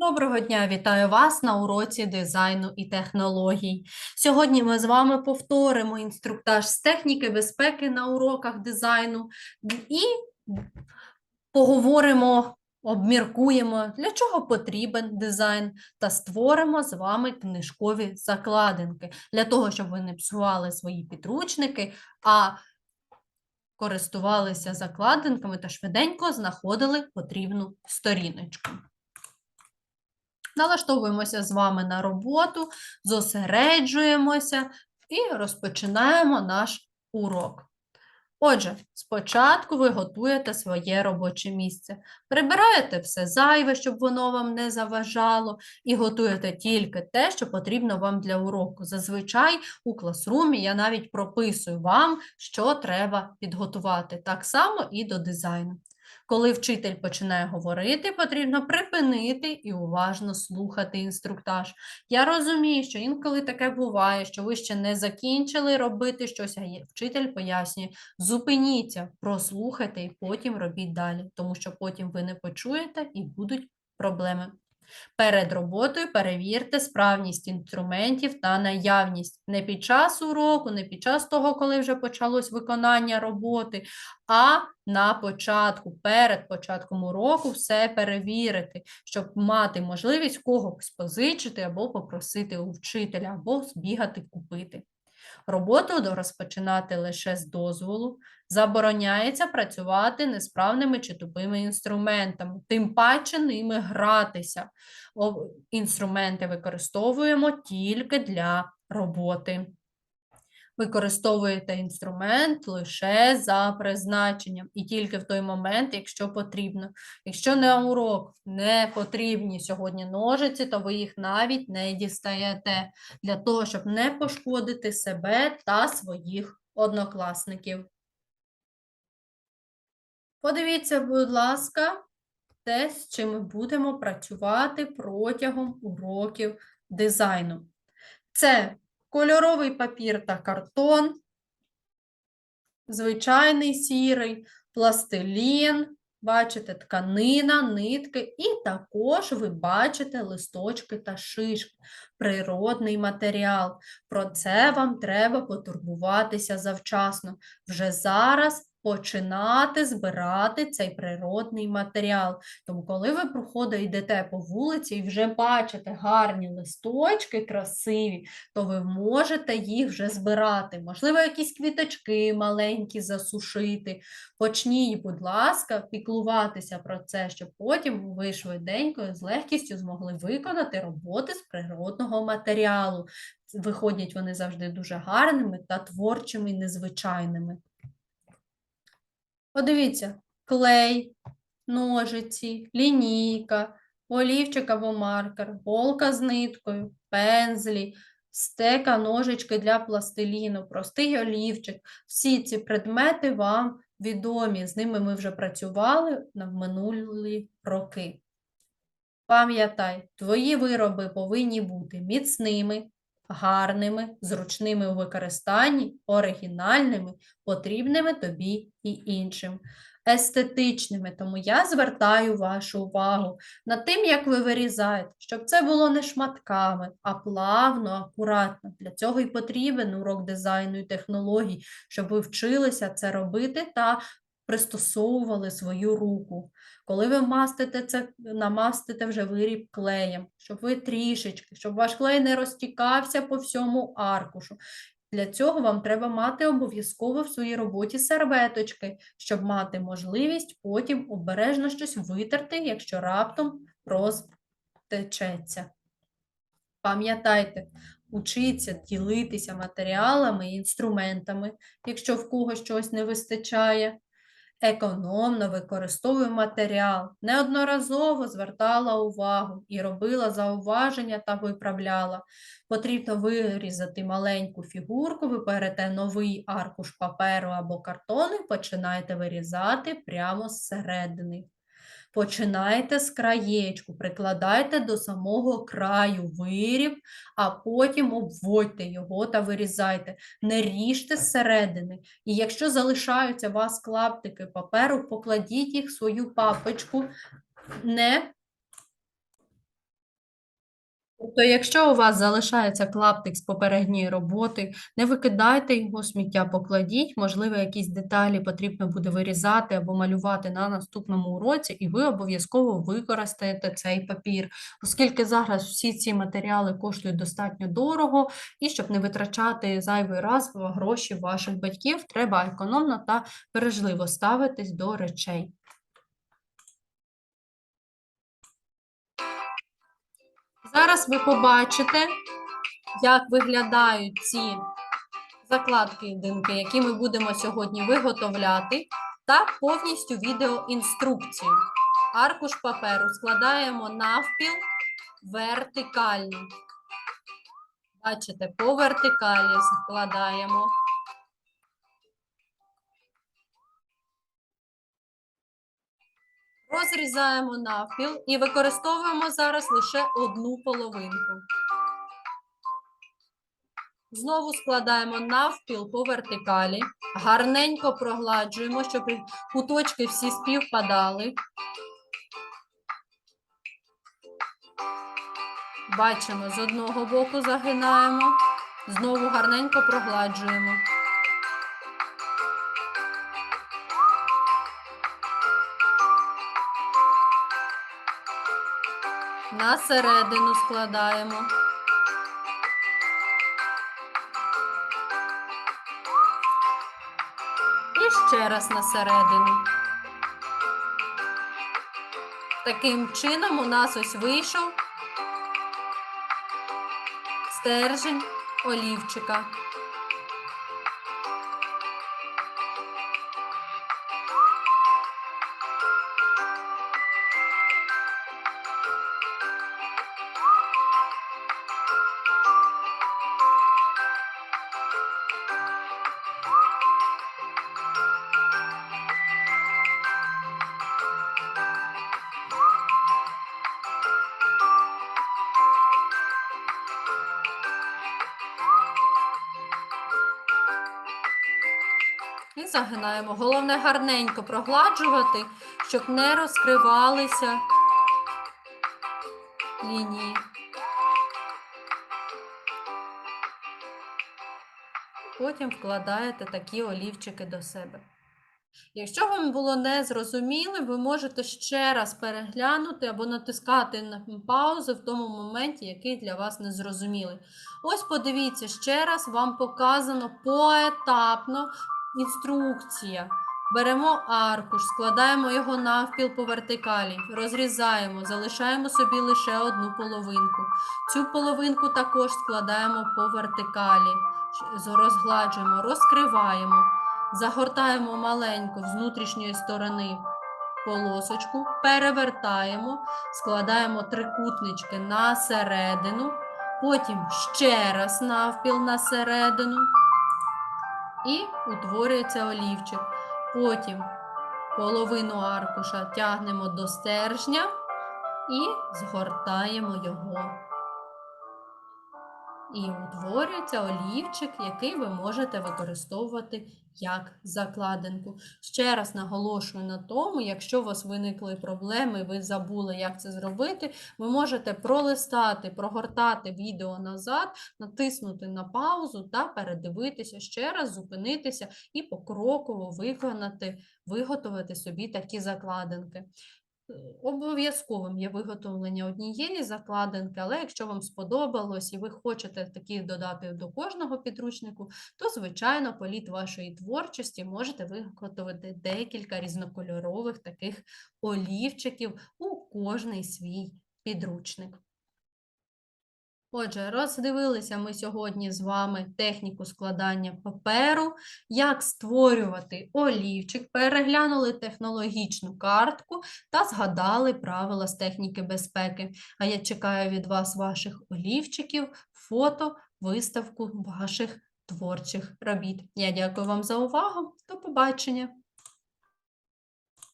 Доброго дня, вітаю вас на уроці дизайну і технологій. Сьогодні ми з вами повторимо інструктаж з техніки безпеки на уроках дизайну і поговоримо, обміркуємо, для чого потрібен дизайн, та створимо з вами книжкові закладинки для того, щоб ви не псували свої підручники, а користувалися закладинками та швиденько знаходили потрібну сторіночку. Налаштовуємося з вами на роботу, зосереджуємося і розпочинаємо наш урок. Отже, спочатку ви готуєте своє робоче місце. Прибираєте все зайве, щоб воно вам не заважало, і готуєте тільки те, що потрібно вам для уроку. Зазвичай у класрумі я навіть прописую вам, що треба підготувати. Так само і до дизайну. Коли вчитель починає говорити, потрібно припинити і уважно слухати інструктаж. Я розумію, що інколи таке буває, що ви ще не закінчили робити щось, а вчитель пояснює, зупиніться, прослухайте і потім робіть далі, тому що потім ви не почуєте і будуть проблеми. Перед роботою перевірте справність інструментів та наявність. Не під час уроку, не під час того, коли вже почалось виконання роботи, а на початку, перед початком уроку все перевірити, щоб мати можливість когось позичити або попросити у вчителя, або збігати купити. Роботу розпочинати лише з дозволу, забороняється працювати несправними чи тупими інструментами, тим паче ними гратися. Інструменти використовуємо тільки для роботи. Використовуєте інструмент лише за призначенням і тільки в той момент, якщо потрібно. Якщо на урок не потрібні сьогодні ножиці, то ви їх навіть не дістаєте для того, щоб не пошкодити себе та своїх однокласників. Подивіться, будь ласка, те, з чим ми будемо працювати протягом уроків дизайну. Це кольоровий папір та картон, звичайний сірий, пластилін, бачите, тканина, нитки, і також ви бачите листочки та шишки, природний матеріал. Про це вам треба потурбуватися завчасно. Вже зараз починати збирати цей природний матеріал. Тому, коли ви проходите йдете по вулиці і вже бачите гарні листочки красиві, то ви можете їх вже збирати. Можливо, якісь квіточки маленькі засушити. Почніть, будь ласка, піклуватися про це, щоб потім ви швиденько з легкістю змогли виконати роботи з природного матеріалу. Виходять вони завжди дуже гарними та творчими і незвичайними. Подивіться, клей, ножиці, лінійка, олівчик або маркер, голка з ниткою, пензлі, стека, ножички для пластиліну, простий олівчик. Всі ці предмети вам відомі, з ними ми вже працювали на минулі роки. Пам'ятай, твої вироби повинні бути міцними, гарними, зручними у використанні, оригінальними, потрібними тобі і іншим. Естетичними, тому я звертаю вашу увагу над тим, як ви вирізаєте, щоб це було не шматками, а плавно, акуратно. Для цього і потрібен урок дизайну і технологій, щоб ви вчилися це робити та пристосовували свою руку. Коли ви мастите це, намастите вже виріб клеєм, щоб ви трішечки, щоб ваш клей не розтікався по всьому аркушу. Для цього вам треба мати обов'язково в своїй роботі серветочки, щоб мати можливість потім обережно щось витерти, якщо раптом розтечеться. Пам'ятайте, учіться ділитися матеріалами і інструментами, якщо в когось щось не вистачає економно використовую матеріал, неодноразово звертала увагу і робила зауваження та виправляла. Потрібно вирізати маленьку фігурку, ви берете новий аркуш паперу або картону і починаєте вирізати прямо зсередини. Починайте з краєчку, прикладайте до самого краю виріб, а потім обводьте його та вирізайте. Не ріжте зсередини. І якщо залишаються у вас клаптики паперу, покладіть їх в свою папочку, не Тобто, якщо у вас залишається клаптик з попередньої роботи, не викидайте його сміття, покладіть, можливо, якісь деталі потрібно буде вирізати або малювати на наступному уроці, і ви обов'язково використаєте цей папір, оскільки зараз всі ці матеріали коштують достатньо дорого, і щоб не витрачати зайвий раз гроші ваших батьків, треба економно та бережливо ставитись до речей. Зараз ви побачите, як виглядають ці закладки-динки, які ми будемо сьогодні виготовляти, та повністю відеоінструкцію. Аркуш паперу складаємо навпіл вертикально. Бачите, по вертикалі складаємо. Розрізаємо навпіл і використовуємо зараз лише одну половинку. Знову складаємо навпіл по вертикалі, гарненько прогладжуємо, щоб куточки всі співпадали. Бачимо, з одного боку загинаємо, знову гарненько прогладжуємо. На середину складаємо. І ще раз на середину. Таким чином у нас ось вийшов стержень олівчика. Загинаємо. Головне гарненько прогладжувати, щоб не розкривалися лінії. Потім вкладаєте такі олівчики до себе. Якщо вам було незрозуміло, ви можете ще раз переглянути або натискати на паузу в тому моменті, який для вас незрозумілий. Ось подивіться, ще раз вам показано поетапно інструкція. Беремо аркуш, складаємо його навпіл по вертикалі, розрізаємо, залишаємо собі лише одну половинку. Цю половинку також складаємо по вертикалі, розгладжуємо, розкриваємо, загортаємо маленько з внутрішньої сторони полосочку, перевертаємо, складаємо трикутнички на середину, потім ще раз навпіл на середину і утворюється олівчик. Потім половину аркуша тягнемо до стержня і згортаємо його. І утворюється олівчик, який ви можете використовувати як закладинку. Ще раз наголошую на тому, якщо у вас виникли проблеми, ви забули, як це зробити, ви можете пролистати, прогортати відео назад, натиснути на паузу та передивитися ще раз, зупинитися і покроково виконати, виготовити собі такі закладинки. Обов'язковим є виготовлення однієї закладинки, але якщо вам сподобалось і ви хочете такі додати до кожного підручнику, то, звичайно, політ вашої творчості можете виготовити декілька різнокольорових таких олівчиків у кожний свій підручник. Отже, роздивилися ми сьогодні з вами техніку складання паперу, як створювати олівчик, переглянули технологічну картку та згадали правила з техніки безпеки. А я чекаю від вас ваших олівчиків, фото, виставку ваших творчих робіт. Я дякую вам за увагу. До побачення!